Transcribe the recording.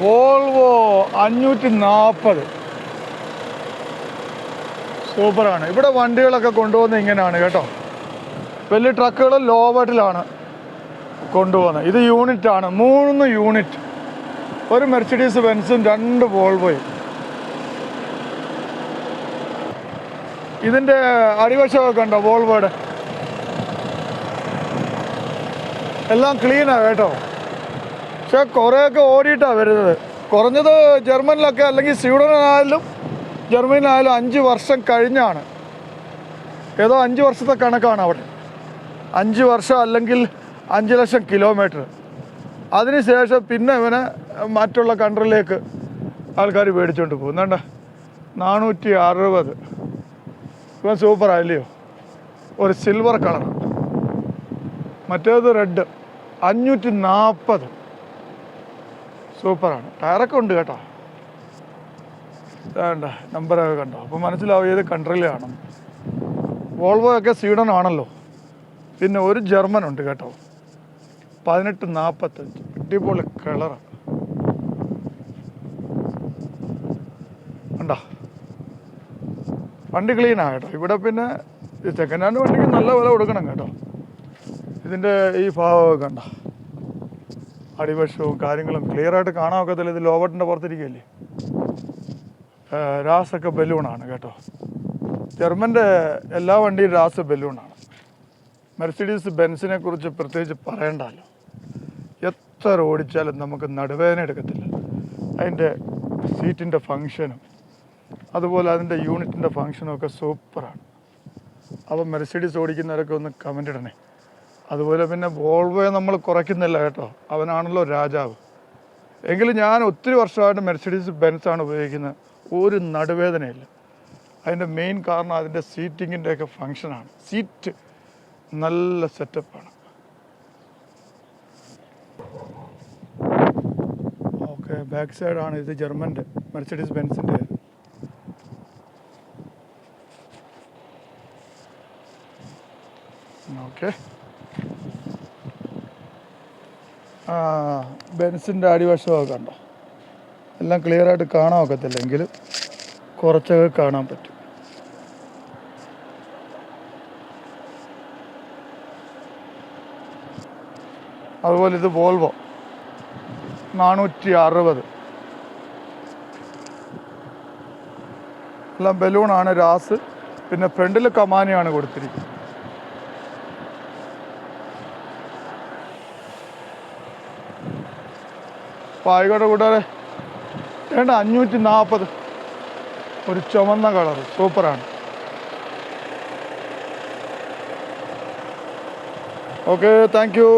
Volvo അഞ്ഞൂറ്റി നാൽപ്പത് സൂപ്പറാണ്. ഇവിടെ വണ്ടികളൊക്കെ കൊണ്ടുപോകുന്നത് ഇങ്ങനെയാണ് കേട്ടോ. വലിയ ട്രക്കുകൾ ലോ കൊണ്ടുപോകുന്നത്. ഇത് യൂണിറ്റ് ആണ് മൂന്ന് യൂണിറ്റ്. ഒരു മെർസിഡീസ് ബെൻസും രണ്ട് വോൾവോയും. ഇതിന്റെ അടിവശമൊക്കെ ഉണ്ടോ വോൾവോയുടെ? എല്ലാം ക്ലീനാണ് കേട്ടോ. പക്ഷെ കുറേയൊക്കെ ഓടിയിട്ടാണ് വരുന്നത്. കുറഞ്ഞത് ജർമ്മനിലൊക്കെ അല്ലെങ്കിൽ സ്വീഡനായാലും ജർമ്മനിലായാലും അഞ്ച് വർഷം കഴിഞ്ഞാണ്. ഏതോ അഞ്ച് വർഷത്തെ കണക്കാണ് അവിടെ. അഞ്ച് വർഷം അല്ലെങ്കിൽ അഞ്ച് ലക്ഷം കിലോമീറ്റർ. അതിനുശേഷം പിന്നെ ഇവനെ മറ്റുള്ള കൺട്രിയിലേക്ക് ആൾക്കാർ മേടിച്ചുകൊണ്ട് പോകും. എന്താണ്ട? നാനൂറ്റി അറുപത് ഇവൻ സൂപ്പറായില്ലയോ ഒരു സിൽവർ കളർ മറ്റേത് റെഡ് അഞ്ഞൂറ്റി നാൽപ്പത് സൂപ്പറാണ്. ടയറൊക്കെ ഉണ്ട് കേട്ടോ. വേണ്ട നമ്പറൊക്കെ കണ്ടോ. അപ്പോൾ മനസ്സിലാവും ഏത് കൺട്രിയിലാണ് വോൾവോ ഒക്കെ സ്വീഡൻ ആണല്ലോ. പിന്നെ ഒരു ജർമ്മൻ ഉണ്ട് കേട്ടോ. പതിനെട്ട് നാൽപ്പത്തഞ്ച് അടിപൊളി കളറാണ് കണ്ടോ? വണ്ടി ക്ലീനാണ് കേട്ടോ. ഇവിടെ പിന്നെ സെക്കൻഡ് ഹാൻഡ് വണ്ടിക്ക് നല്ല വില കൊടുക്കണം കേട്ടോ. ഇതിന്റെ ഈ ഭാഗമൊക്കെ കണ്ട? അടിവശവും കാര്യങ്ങളും ക്ലിയർ ആയിട്ട് കാണാൻ ഒക്കത്തില്ല ഇത് ലോബട്ടിന്റെ പുറത്തിരിക്കുകയല്ലേ? രാസൊക്കെ ബലൂണാണ് കേട്ടോ. ജർമ്മന്റെ എല്ലാ വണ്ടിയും രാസ ബലൂണാണ് മെർസിഡീസ് ബെൻസിനെ കുറിച്ച് പ്രത്യേകിച്ച് പറയണ്ടല്ലോ. എത്ര ഓടിച്ചാലും നമുക്ക് നടുവേദന എടുക്കത്തില്ല. അതിന്റെ സീറ്റിന്റെ ഫങ്ഷനും അതുപോലെ അതിന്റെ യൂണിറ്റിന്റെ ഫങ്ഷനും ഒക്കെ സൂപ്പറാണ് അപ്പോൾ മെർസിഡീസ് ഓടിക്കുന്നവരൊക്കെ ഒന്ന് കമന്റ് ഇടണേ. അതുപോലെ പിന്നെ വോൾവോയെ നമ്മൾ കുറയ്ക്കുന്നില്ല കേട്ടോ. അവനാണല്ലോ രാജാവ്. എങ്കിലും ഞാൻ ഒത്തിരി വർഷമായിട്ട് മെർസിഡീസ് ബെൻസാണ് ഉപയോഗിക്കുന്നത് ഒരു നടുവേദനയില്ല. അതിന്റെ മെയിൻ കാരണം അതിന്റെ സീറ്റിങ്ങിന്റെയൊക്കെ ഫങ്ഷനാണ്. സീറ്റ് നല്ല സെറ്റപ്പാണ്. ഓക്കെ ബാക്ക് സൈഡാണ് ഇത് ജർമ്മന്റെ മെർസിഡീസ് ബെൻസിന്റെ. ഓക്കെ. ആ ബെൻസിന്റെ അടിവശമൊക്കെ കണ്ടോ? എല്ലാം ക്ലിയർ ആയിട്ട് കാണാൻ ഒക്കത്തില്ലെങ്കിൽ കുറച്ചൊക്കെ കാണാൻ പറ്റും. അതുപോലെ ഇത് വോൾവോ നാനൂറ്റി അറുപത് എല്ലാം ബലൂണാണ് രാസ്. പിന്നെ ഫ്രണ്ടിൽ കമാനിയാണ് കൊടുത്തിരിക്കുന്നത്. അപ്പോൾ ആയിക്കോട്ടെ കൂട്ടുകാരെ. വേണ്ട അഞ്ഞൂറ്റി നാൽപ്പത് ഒരു ചുമന്ന കളർ. സൂപ്പറാണ്. Okay thank you.